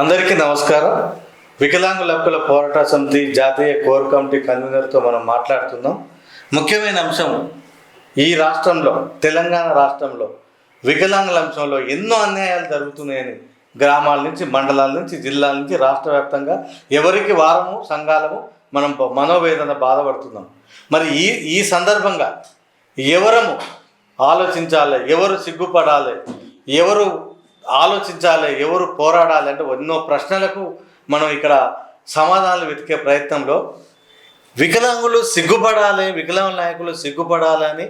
అందరికీ నమస్కారం. వికలాంగుల హక్కుల పోరాట సమితి జాతీయ కోర్ కమిటీ కన్వీనర్తో మనం మాట్లాడుతున్నాం. ముఖ్యమైన అంశం ఈ రాష్ట్రంలో తెలంగాణ రాష్ట్రంలో వికలాంగుల అంశంలో ఎన్నో అన్యాయాలు జరుగుతున్నాయని గ్రామాల నుంచి మండలాల నుంచి జిల్లాల నుంచి రాష్ట్ర వ్యాప్తంగా ఎవరికి వారము సంఘాలము మనం మనోవేదన బాధపడుతున్నాం. మరి ఈ ఈ సందర్భంగా ఎవరము ఆలోచించాలి ఎవరు సిగ్గుపడాలి ఎవరు ఆలోచించాలి ఎవరు పోరాడాలి అంటే ఎన్నో ప్రశ్నలకు మనం ఇక్కడ సమాధానాలు వెతికే ప్రయత్నంలో వికలాంగులు సిగ్గుపడాలి వికలాంగుల నాయకులు సిగ్గుపడాలని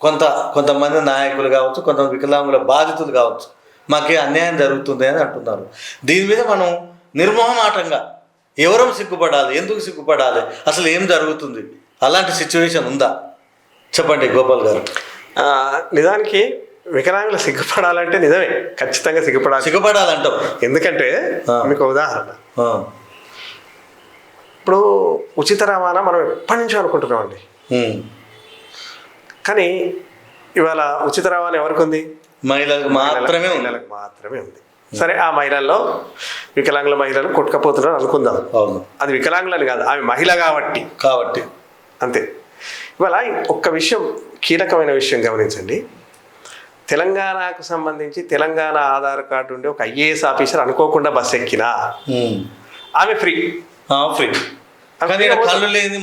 కొంత కొంతమంది నాయకులు కావచ్చు కొంత వికలాంగుల బాధితులు కావచ్చు మాకే అన్యాయం జరుగుతుంది అని అంటున్నారు. దీని మీద మనం నిర్మోహమాటంగా ఎవరం సిగ్గుపడాలి ఎందుకు సిగ్గుపడాలి అసలు ఏం జరుగుతుంది? అలాంటి సిచ్యువేషన్ ఉందా? చెప్పండి గోపాల్ గారు. నిజానికి వికలాంగులు సిగ్గుపడాలంటే నిజమే. ఖచ్చితంగా సిగ్గుపడాలి. సిగ్గుపడాలంటాం ఎందుకంటే. మీకు ఉదాహరణ. ఇప్పుడు ఉచిత రవాణా మనం ఎప్పటి నుంచో అనుకుంటున్నామండి. కానీ ఇవాళ ఉచిత రవాణా ఎవరికి ఉంది? మహిళలకు మాత్రమే ఉంది. మహిళలకు మాత్రమే ఉంది. సరే ఆ మహిళల్లో వికలాంగుల మహిళలు కొట్టుకపోతున్నారు అనుకుందాం. అవును. అది వికలాంగులని కాదు ఆమె మహిళ కాబట్టి. కాబట్టి. అంతే. ఇవాళ ఒక్క విషయం కీలకమైన విషయం గమనించండి. తెలంగాణకు సంబంధించి తెలంగాణ ఆధార్ కార్డు ఉండే ఒక ఐఏఎస్ ఆఫీసర్ అనుకోకుండా బస్ ఎక్కినా. ఆమె ఫ్రీ. ఫ్రీ. కళ్ళు లేని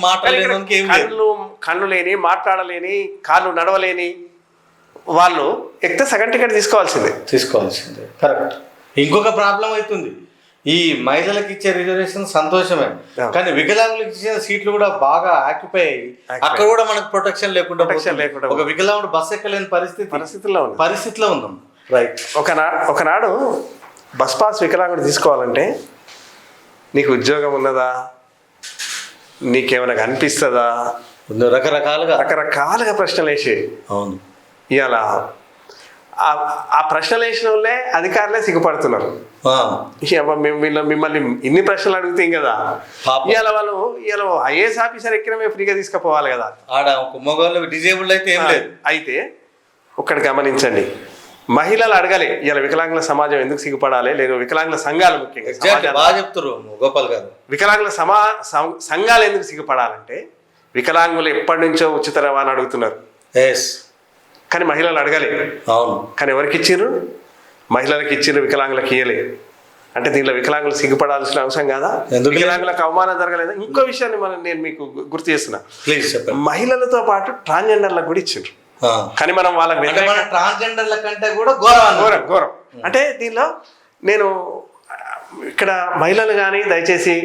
కళ్ళు కళ్ళు లేని మాట్లాడలేని కాళ్ళు నడవలేని వాళ్ళు ఎక్కితే సగం టికెట్ తీసుకోవాల్సిందే. తీసుకోవాల్సిందే. కరెక్ట్ ఇంకొక ప్రాబ్లం అవుతుంది. ఈ మహిళలకు ఇచ్చే రిజర్వేషన్ సంతోషమే. కానీ వికలాంగులకు ఇచ్చిన సీట్లు కూడా బాగా ఆక్యుపై అయ్యి అక్కడ కూడా మనకు ప్రొటెక్షన్ లేకుండా పోతుంది. లేకుండా ఒక వికలాంగుడు బస్ ఎక్కలేని పరిస్థితి. పరిస్థితుల్లో ఉంది. పరిస్థితిలో ఉన్నాం రైట్ ఒకనా ఒకనాడు బస్ పాస్ వికలాంగుడు తీసుకోవాలంటే నీకు ఉద్యోగం ఉన్నదా? నీకేమైనా కనిపిస్తుందా? రకరకాలుగా. రకరకాలుగా ప్రశ్నలు వేసి అవును. ఇవాళ ఆ- ప్రశ్నలు వేసిన వాళ్ళే అధికారులే సిగ్గుపడుతున్నారు. మేము వీళ్ళ మిమ్మల్ని ఇన్ని ప్రశ్నలు అడుగుతాం కదా. ఇవాళ వాళ్ళు ఇవాళ ఐఏఎస్ ఆఫీసర్ ఎక్కిన మేము ఫ్రీగా తీసుకుపోవాలి కదా. ఆడ మగవాళ్ళు డిజేబుల్డ్ అయితే ఏం లేదు. అయితే ఒక్కటి గమనించండి. మహిళలు అడగాలి ఇలా వికలాంగుల సమాజం ఎందుకు సిగ్గుపడాలి? లేదు వికలాంగుల సంఘాలు ముఖ్యంగా బాగా చెప్తారు గోపాల్ గారు. వికలాంగుల సమా సంఘాలు ఎందుకు సిగ్గుపడాలంటే వికలాంగులు ఎప్పటి నుంచో ఉచిత రవాణా అడుగుతున్నారు. కానీ మహిళలు అడగాలి. అవును. కానీ ఎవరికి ఇచ్చిర్రు? మహిళలకు ఇచ్చిర్రు వికలాంగులకు ఇయ్యలే. అంటే దీనిలో వికలాంగులు సిగ్గుపడాల్సిన అవసరం కాదా? వికలాంగులకు అవమానం జరగలేదు. ఇంకో విషయాన్ని మనం నేను మీకు గుర్తు చేస్తున్నా. ప్లీజ్ మహిళలతో పాటు ట్రాన్స్జెండర్లకు కూడా ఇచ్చిండ్రు ఆ. కానీ మనం వాళ్ళకి ట్రాన్స్జెండర్ల కంటే కూడా ఘోరం ఘోరం ఘోరం. అంటే దీనిలో నేను ఇక్కడ మహిళలు కానీ దయచేసి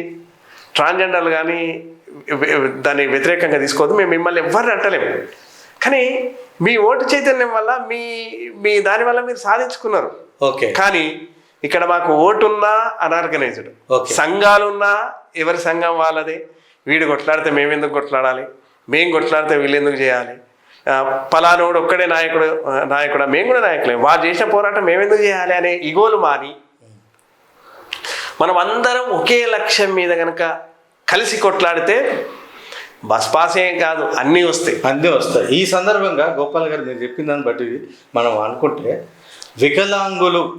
ట్రాన్స్జెండర్లు కానీ దాన్ని వ్యతిరేకంగా తీసుకోవద్దు. మేము మిమ్మల్ని ఎవరిని అంటలేము. కానీ మీ ఓటు చైతన్యం వల్ల మీ మీ దాని వల్ల మీరు సాధించుకున్నారు. ఓకే. కానీ ఇక్కడ మాకు ఓటున్నా అనార్గనైజ్డ్ Okay. సంఘాలున్నా ఎవరి సంఘం వాళ్ళది. వీడు కొట్లాడితే మేమెందుకు కొట్లాడాలి? మేం కొట్లాడితే వీళ్ళు ఎందుకు చేయాలి? పలానోడు ఒక్కడే నాయకుడు నాయకుడా? మేము కూడా నాయకులే. వాడు చేసిన పోరాటం మేమెందుకు చేయాలి అనే ఇగోలు మాని మనం అందరం ఒకే లక్ష్యం మీద కనుక కలిసి కొట్లాడితే బస్ పాసే కాదు అన్నీ వస్తాయి. అన్నీ వస్తాయి. ఈ సందర్భంగా గోపాల్ గారు మీరు చెప్పిన దాన్ని బట్టి మనం అనుకుంటే వికలాంగులు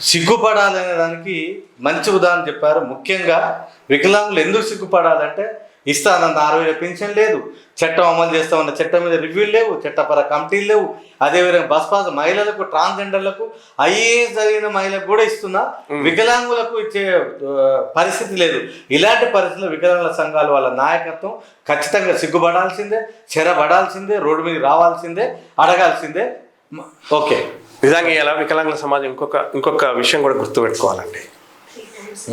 సిగ్గుపడాలనే దానికి మంచి ఉదాహరణ చెప్పారు. ముఖ్యంగా వికలాంగులు ఎందుకు సిగ్గుపడాలంటే ఇస్తానన్న ఆరు వేల పెన్షన్ లేదు. చట్టం అమలు చేస్తామన్న చట్టం మీద రివ్యూలు లేవు చట్టపర కమిటీలు లేవు. అదేవిధంగా బస్ పాస్ మహిళలకు ట్రాన్స్జెండర్లకు ఐఏఎస్ జరిగిన మహిళలకు కూడా ఇస్తున్నా. వికలాంగులకు ఇచ్చే పరిస్థితి లేదు. ఇలాంటి పరిస్థితుల్లో వికలాంగుల సంఘాలు వాళ్ళ నాయకత్వం ఖచ్చితంగా సిగ్గుపడాల్సిందే చెరబడాల్సిందే రోడ్డు మీద రావాల్సిందే అడగాల్సిందే. ఓకే. నిజంగా ఇలా వికలాంగుల సమాజం ఇంకొక ఇంకొక విషయం కూడా గుర్తుపెట్టుకోవాలండి.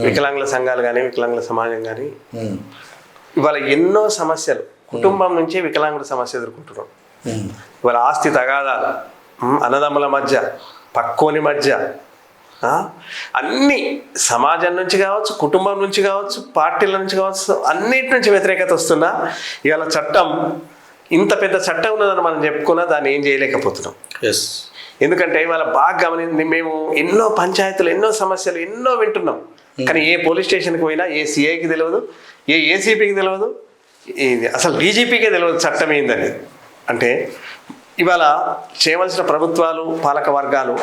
వికలాంగుల సంఘాలు కానీ వికలాంగుల సమాజం కానీ. ఇవాళ ఎన్నో సమస్యలు. కుటుంబం నుంచే వికలాంగుల సమస్య ఎదుర్కొంటున్నాం. ఉమ్. ఇవాళ ఆస్తి తగాదాలు అన్నదమ్ముల మధ్య పక్కోని మధ్య అన్ని సమాజం నుంచి కావచ్చు కుటుంబం నుంచి కావచ్చు పార్టీల నుంచి కావచ్చు అన్నిటి నుంచి వ్యతిరేకత వస్తున్నా ఇవాళ చట్టం ఇంత పెద్ద చట్టం ఉన్నదని మనం చెప్పుకున్నా దాన్ని ఏం చేయలేకపోతున్నాం. ఎస్ ఎందుకంటే ఇవాళ బాగా గమనించి మేము ఎన్నో పంచాయతీలు ఎన్నో సమస్యలు ఎన్నో వింటున్నాం. కానీ ఏ పోలీస్ స్టేషన్కి పోయినా ఏ సిఐకి తెలియదు ఏ ఏసీపీకి తెలియదు అసలు డీజీపీకే తెలియదు చట్టం ఏందని అంటే ఇవాళ చేయవలసిన ప్రభుత్వాలు పాలక వర్గాలు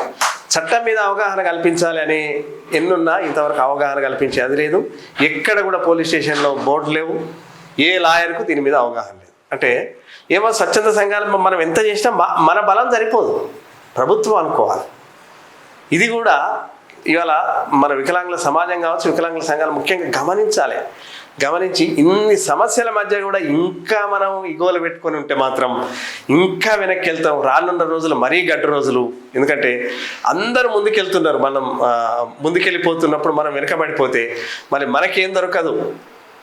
చట్టం మీద అవగాహన కల్పించాలి అని ఎన్నున్నా ఇంతవరకు అవగాహన కల్పించేది లేదు. ఎక్కడ కూడా పోలీస్ స్టేషన్లో బోర్డు లేవు. ఏ లాయర్కు దీని మీద అవగాహన లేదు. అంటే ఏమో స్వచ్ఛంద సంఘాలు మనం ఎంత చేసినా మన బలం సరిపోదు. ప్రభుత్వం అనుకోవాలి. ఇది కూడా ఇవాళ మన వికలాంగుల సమాజం కావచ్చు వికలాంగుల సంఘాలు ముఖ్యంగా గమనించాలి. గమనించి ఇన్ని సమస్యల మధ్య కూడా ఇంకా మనం ఇగోలు పెట్టుకొని ఉంటే మాత్రం ఇంకా వెనక్కి వెళ్తాం రానున్న రోజులు మరీ గడ్డ రోజులు. ఎందుకంటే అందరూ ముందుకెళ్తున్నారు. మనం ముందుకెళ్ళిపోతున్నప్పుడు మనం వెనకబడిపోతే మరి మనకేం దొరకదు.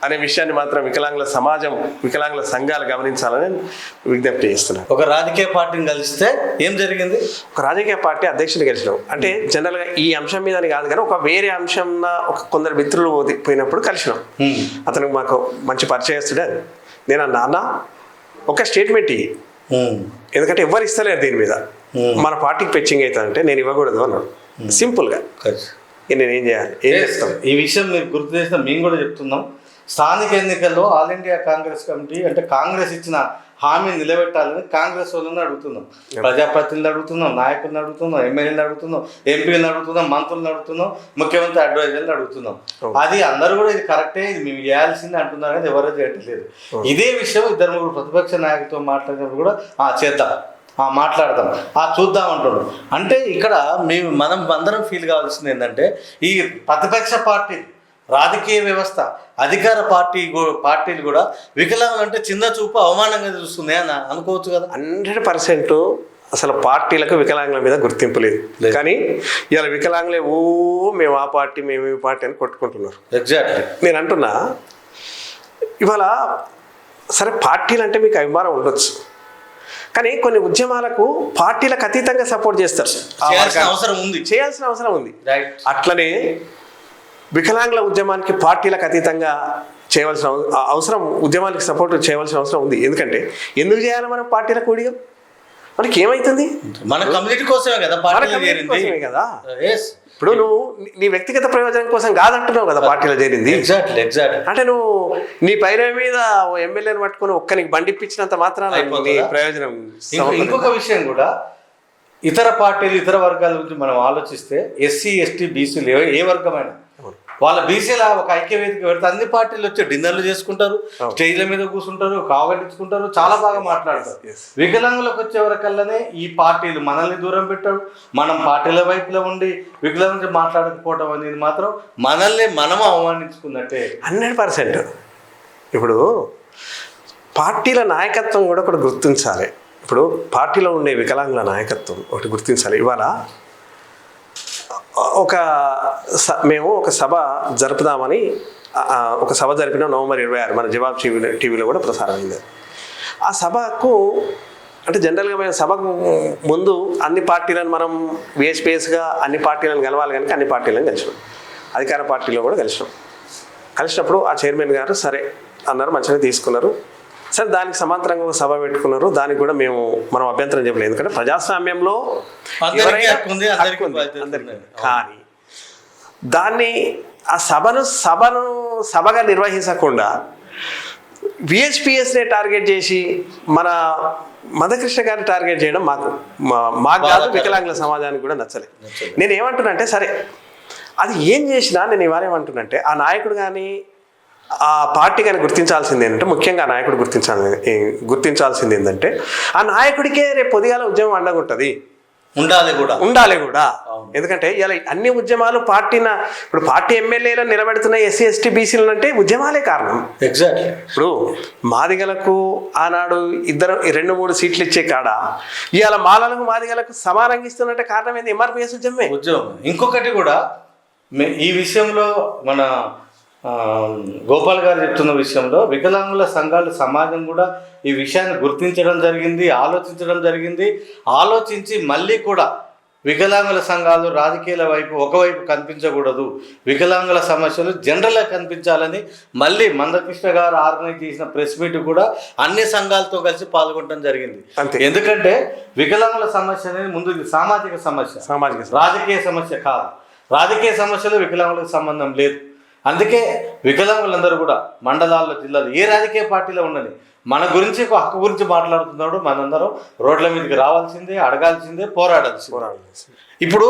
అనే విషయాన్ని మాత్రం వికలాంగుల సమాజం వికలాంగుల సంఘాలు గమనించాలని విజ్ఞప్తి చేస్తున్నాను ఒక రాజకీయ పార్టీని కలిస్తే ఏం జరిగింది? ఒక రాజకీయ పార్టీ అధ్యక్షుడు గెలిచినాం. అంటే జనరల్గా ఈ అంశం మీద కాదు కానీ ఒక వేరే అంశం ఒక కొందరు మిత్రులు పోయినప్పుడు కలిసినాం. అతనికి మాకు మంచి పరిచయస్తుడే నేను అన్న ఒక స్టేట్మెంట్ ఇయ్యి. హ్మ్. ఎందుకంటే ఎవరు ఇస్తలేరు దీని మీద. మన పార్టీకి పెచ్చింగ్ అవుతుందంటే నేను ఇవ్వకూడదు అన్నాడు. సింపుల్గా. నేను ఏం చేయాలి ఏం చేస్తాం? ఈ విషయం మీరు గుర్తు చేసిన మేము కూడా చెప్తున్నాం. స్థానిక ఎన్నికల్లో ఆల్ ఇండియా కాంగ్రెస్ కమిటీ అంటే కాంగ్రెస్ ఇచ్చిన హామీ నిలబెట్టాలని కాంగ్రెస్ వాళ్ళని అడుగుతున్నాం. ప్రజాప్రతినిధులు అడుగుతున్నాం నాయకులను అడుగుతున్నాం ఎమ్మెల్యేలు అడుగుతున్నాం ఎంపీలను అడుగుతున్నాం మంత్రులను అడుగుతున్నాం ముఖ్యమంత్రి అడ్వైజర్లు అడుగుతున్నాం. అది అందరూ కూడా ఇది కరెక్టే ఇది మేము చేయాల్సింది అంటున్నారు కానీ ఎవరో చేయట్లేదు. ఇదే విషయం ఇద్దరు ముగ్గురు ప్రతిపక్ష నాయకులతో మాట్లాడినప్పుడు కూడా ఆ చేద్దాం ఆ మాట్లాడదాం ఆ చూద్దాం అంటున్నాడు అంటే ఇక్కడ మేము మనం అందరం ఫీల్ కావాల్సింది ఏంటంటే ఈ ప్రతిపక్ష పార్టీ రాజకీయ వ్యవస్థ అధికార పార్టీ పార్టీలు కూడా వికలాంగులు అంటే చిన్న చూపు అవమానంగా చూస్తుంది అని అనుకోవచ్చు కదా. హండ్రెడ్ పర్సెంట్ అసలు పార్టీలకు వికలాంగుల మీద గుర్తింపు లేదు. కానీ ఇవాళ వికలాంగులే ఓ మేము ఆ పార్టీ మేము ఈ పార్టీ అని కొట్టుకుంటున్నారు. ఎగ్జాక్ట్లీ నేను అంటున్నా ఇవాళ సరే పార్టీలు అంటే మీకు అభిమానం ఉండొచ్చు. కానీ కొన్ని ఉద్యమాలకు పార్టీలకు అతీతంగా సపోర్ట్ చేస్తారు. అవసరం ఉంది. చేయాల్సిన అవసరం ఉంది. అట్లనే వికలాంగుల ఉద్యమానికి పార్టీలకు అతీతంగా చేయవలసిన అవసరం ఉద్యమానికి సపోర్ట్ చేయవలసిన అవసరం ఉంది. ఎందుకంటే ఎందుకు చేయాలి మనం పార్టీలకు కూడిగా మనకి ఏమవుతుంది మన కమ్యూనిటీ కోసమే కదా కోసమే కదా. ఇప్పుడు నువ్వు నీ- వ్యక్తిగత ప్రయోజనం కోసం కాదంటున్నావు కదా పార్టీలో చేరింది. ఎగ్జాక్ట్లీ ఎగ్జాక్ట్లీ అంటే నువ్వు నీ పైన మీద ఎమ్మెల్యేని పట్టుకొని ఒక్కనికి బండి ఇప్పించినంత మాత్రాన నీ? ప్రయోజనం? ఇంకొక విషయం కూడా ఇతర పార్టీలు ఇతర వర్గాల గురించి మనం ఆలోచిస్తే ఎస్సీ ఎస్టీ బీసీలు ఏ వర్గమైనా వాళ్ళ బీసీల ఒక ఐక్యవేదిక పెడితే అన్ని పార్టీలు వచ్చి డిన్నర్లు చేసుకుంటారు. స్టేజ్ల మీద కూర్చుంటారు కావడించుకుంటారు చాలా బాగా మాట్లాడతారు. వికలాంగులకు వచ్చే వరకల్లానే ఈ పార్టీలు మనల్ని దూరం పెట్టాడు. మనం పార్టీల వైపులో ఉండి వికలాంగులు మాట్లాడకపోవడం అనేది మాత్రం మనల్ని మనం అవమానించుకున్నట్టే. Hundred percent. ఇప్పుడు పార్టీల నాయకత్వం కూడా ఒకటి గుర్తించాలి. ఇప్పుడు పార్టీలో ఉండే వికలాంగుల నాయకత్వం ఒకటి గుర్తించాలి. ఇవాళ ఒక స- మేము ఒక సభ జరుపుదామని ఒక సభ జరిపిన నవంబర్ ఇరవై ఆరు మన జవాబ్ టీవీలో టీవీలో కూడా ప్రసారం ఆ సభకు అంటే జనరల్గా మేము సభకు ముందు అన్ని పార్టీలను మనం విహెచ్పిఎస్గా అన్ని పార్టీలను కలవాలి కనుక అన్ని పార్టీలను కలిసినాం అధికార పార్టీలో కూడా కలిసినాం కలిసినప్పుడు ఆ చైర్మన్ గారు సరే అన్నారు మంచిగా తీసుకున్నారు. సరే దానికి సమాంతరంగా ఒక సభ పెట్టుకున్నారు దానికి కూడా మేము మనం అభ్యంతరం చెప్పలేదు ఎందుకంటే ప్రజాస్వామ్యంలో. కానీ దాన్ని ఆ సభను సభను సభగా నిర్వహించకుండా విహెచ్పిఎస్నే టార్గెట్ చేసి మన మధకృష్ణ గారిని టార్గెట్ చేయడం మాకు మా- మాకు కాదు. వికలాంగుల సమాజానికి కూడా నచ్చలేదు. నేను ఏమంటున్నా అంటే సరే అది ఏం చేసినా నేను ఇవాళ ఏమంటున్నంటే ఆ నాయకుడు కానీ ఆ పార్టీ కానీ గుర్తించాల్సింది ఏంటంటే ముఖ్యంగా ఆ నాయకుడు గుర్తించాలి గుర్తించాల్సింది ఏంటంటే ఆ నాయకుడికే రేపు పొద్దుగాల ఉద్యమం అండగా ఉంటుంది ఉండాలి కూడా. ఉండాలి కూడా. ఎందుకంటే ఇలా అన్ని ఉద్యమాలు పార్టీన ఇప్పుడు పార్టీ ఎమ్మెల్యేలను నిలబెడుతున్న ఎస్సీ ఎస్టీ బీసీలు అంటే ఉద్యమాలే కారణం. ఎగ్జాక్ట్లీ ఇప్పుడు మాదిగలకు ఆనాడు ఇద్దరు రెండు మూడు సీట్లు ఇచ్చే కాడ ఇవాళ మాలలకు మాదిగలకు సమానంగా ఇస్తున్నట్టే కారణం ఏంది? ఎంఆర్పిఎస్ ఉద్యమే ఉద్యోగం ఇంకొకటి కూడా ఈ విషయంలో మన గోపాల్ గారు చెప్తున్న విషయంలో వికలాంగుల సంఘాలు సమాజం కూడా ఈ విషయాన్ని గుర్తించడం జరిగింది ఆలోచించడం జరిగింది. ఆలోచించి మళ్ళీ కూడా వికలాంగుల సంఘాలు రాజకీయాల వైపు ఒకవైపు కనిపించకూడదు. వికలాంగుల సమస్యలు జనరల్గా కనిపించాలని మళ్ళీ మందకృష్ణ గారు ఆర్గనైజ్ చేసిన ప్రెస్ మీట్ కూడా అన్ని సంఘాలతో కలిసి పాల్గొనడం జరిగింది. అంతే. ఎందుకంటే వికలాంగుల సమస్య అనేది ముందు సామాజిక సమస్య. సామాజిక రాజకీయ సమస్య కాదు. రాజకీయ సమస్యలు వికలాంగులకు సంబంధం లేదు. అందుకే వికలాంగులందరూ కూడా మండలాల్లో జిల్లాలో ఏ రాజకీయ పార్టీలో ఉండని మన గురించి ఒక హక్కు గురించి మాట్లాడుతున్నాడు మనందరం. రోడ్ల మీదకి రావాల్సిందే అడగాల్సిందే పోరాడాల్సిందే. ఇప్పుడు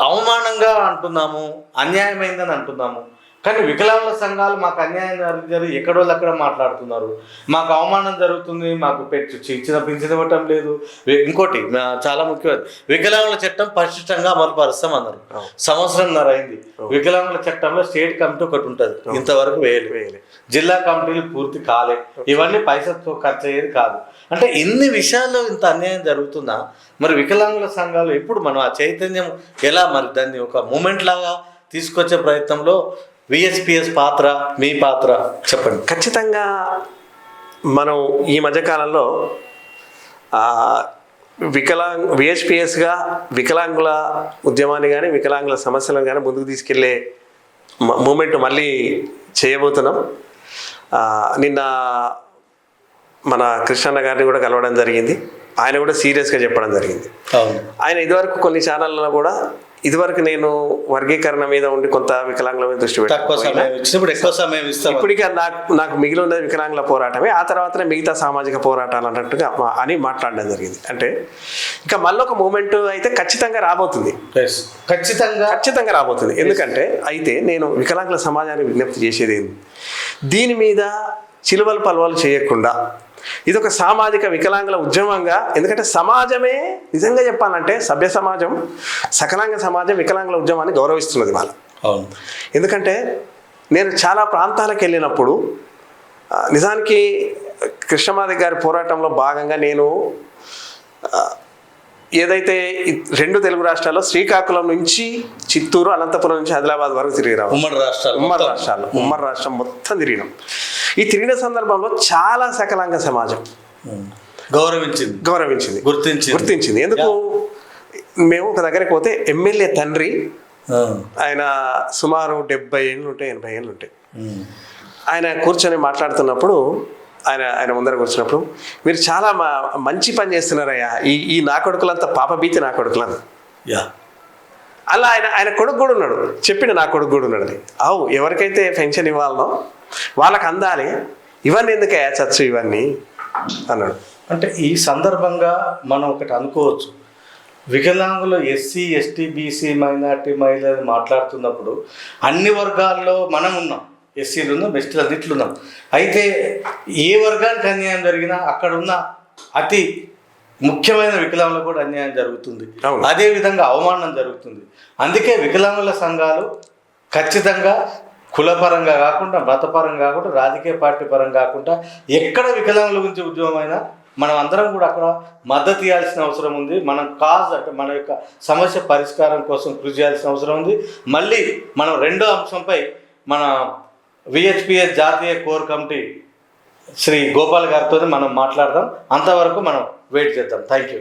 అవమానంగా అంటున్నాము అన్యాయమైందని అంటున్నాము. కానీ వికలాంగుల సంఘాలు మాకు అన్యాయం జరిగింది ఎక్కడో అక్కడ మాట్లాడుతున్నారు. మాకు అవమానం జరుగుతుంది మాకు పెట్టి ఇచ్చిన పింఛన్ ఇవ్వటం లేదు. ఇంకోటి చాలా ముఖ్యమైనది. వికలాంగుల చట్టం పరిశిష్టంగా అమలు పరుస్తాం అన్నారు. సంవత్సరంన్నర అయింది. వికలాంగుల చట్టంలో స్టేట్ కమిటీ ఒకటి ఉంటుంది. ఇంతవరకు వేయలే. జిల్లా కమిటీలు పూర్తి కాలే. ఇవన్నీ పైసలతో ఖర్చు అయ్యేది కాదు. అంటే ఇన్ని విషయాల్లో ఇంత అన్యాయం జరుగుతున్నా మరి వికలాంగుల సంఘాలు ఎప్పుడు మనం ఆ చైతన్యం ఎలా మరి దాన్ని ఒక మూమెంట్ లాగా తీసుకొచ్చే ప్రయత్నంలో విఎస్పిఎస్ పాత్ర మీ పాత్ర చెప్పండి. ఖచ్చితంగా మనం ఈ మధ్యకాలంలో వికలాంగ్ విహెచ్పిఎస్గా వికలాంగుల ఉద్యమాన్ని కానీ వికలాంగుల సమస్యలను కానీ ముందుకు తీసుకెళ్ళే మూమెంట్ మళ్ళీ చేయబోతున్నాం. నిన్న మన కృష్ణన్న గారిని కూడా కలవడం జరిగింది. ఆయన కూడా సీరియస్గా చెప్పడం జరిగింది. ఆయన ఇదివరకు కొన్ని ఛానళ్ళలో కూడా ఇదివరకు నేను వర్గీకరణ మీద ఉండి కొంత వికలాంగుల మీద దృష్టి పెట్టాను. ఇప్పటికే నాకు నాకు మిగిలి ఉన్నది వికలాంగుల పోరాటమే. ఆ తర్వాతనే మిగతా సామాజిక పోరాటాలు అన్నట్టుగా అని మాట్లాడడం జరిగింది. అంటే ఇంకా మళ్ళీ ఒక మూమెంట్ అయితే ఖచ్చితంగా రాబోతుంది. ఖచ్చితంగా ఖచ్చితంగా రాబోతుంది. ఎందుకంటే అయితే నేను వికలాంగుల సమాజానికి విజ్ఞప్తి చేసేది దీని మీద చిలువలు పలువలు చేయకుండా ఇది ఒక సామాజిక వికలాంగుల ఉద్యమంగా. ఎందుకంటే సమాజమే నిజంగా చెప్పాలంటే సభ్య సమాజం సకలాంగ సమాజం వికలాంగుల ఉద్యమాన్ని గౌరవిస్తున్నది వాళ్ళ. ఎందుకంటే నేను చాలా ప్రాంతాలకు వెళ్ళినప్పుడు నిజానికి కృష్ణమాది గారి పోరాటంలో భాగంగా నేను ఏదైతే రెండు తెలుగు రాష్ట్రాల్లో శ్రీకాకుళం నుంచి చిత్తూరు అనంతపురం నుంచి ఆదిలాబాద్ వరకు తిరిగి రావాలి ఉమ్మడి రాష్ట్రాలు ఉమ్మడి రాష్ట్రాల్లో ఉమ్మడి రాష్ట్రం మొత్తం తిరిగినాం. ఈ తిరిగిన సందర్భంలో చాలా సకలాంగ సమాజం. గౌరవించింది. గౌరవించింది. గుర్తించింది. గుర్తించింది. ఎందుకు? మేము ఒక దగ్గరికి పోతే ఎమ్మెల్యే తండ్రి. ఆయన సుమారు డెబ్బై ఏళ్ళు ఉంటాయి ఎనభై ఏళ్ళు ఉంటాయి. ఆయన కూర్చొని మాట్లాడుతున్నప్పుడు ఆయన ఆయన ముందర కూర్చున్నప్పుడు మీరు చాలా మా మంచి పని చేస్తున్నారయ్యా. ఈ ఈ నా కొడుకులంతా పాపభీతి నా కొడుకులను యా. అలా ఆయన ఆయన కొడుకు కూడా ఉన్నాడు. చెప్పిన నా కొడుకు కూడా ఉన్నాడు అవు ఎవరికైతే పెన్షన్ ఇవ్వాలనో వాళ్ళకి అందాలి. ఇవన్నీ ఎందుకయ్యా చచ్చు ఇవన్నీ? అన్నాడు. అంటే ఈ సందర్భంగా మనం ఒకటి అనుకోవచ్చు. వికలాంగులు ఎస్సీ ఎస్టీ బీసీ మైనార్టీ మహిళలు మాట్లాడుతున్నప్పుడు అన్ని వర్గాల్లో మనం ఉన్నాం. ఎస్సీలు ఉన్నాం ఎస్టీలు అన్నిట్లు ఉన్నాం అయితే ఏ వర్గానికి అన్యాయం జరిగినా అక్కడ ఉన్న అతి ముఖ్యమైన వికలాంగులకు కూడా అన్యాయం జరుగుతుంది. అదే విధంగా అవమానం జరుగుతుంది. అందుకే వికలాంగుల సంఘాలు ఖచ్చితంగా కులపరంగా కాకుండా మతపరంగా కాకుండా రాజకీయ పార్టీ పరంగా కాకుండా ఎక్కడ వికలాంగుల గురించి ఉద్యమం అయినా మనం అందరం కూడా అక్కడ మద్దతు ఇవ్వాల్సిన అవసరం ఉంది. మనం కాజ్ అంటే మన యొక్క సమస్య పరిష్కారం కోసం కృషి చేయాల్సిన అవసరం ఉంది. మళ్ళీ మనం రెండో అంశంపై మన విహెచ్పిఎస్ జాతీయ కోర్ కమిటీ శ్రీ గోపాల్ గారితో మనం మాట్లాడదాం. అంతవరకు మనం వెయిట్ చేద్దాం. Thank you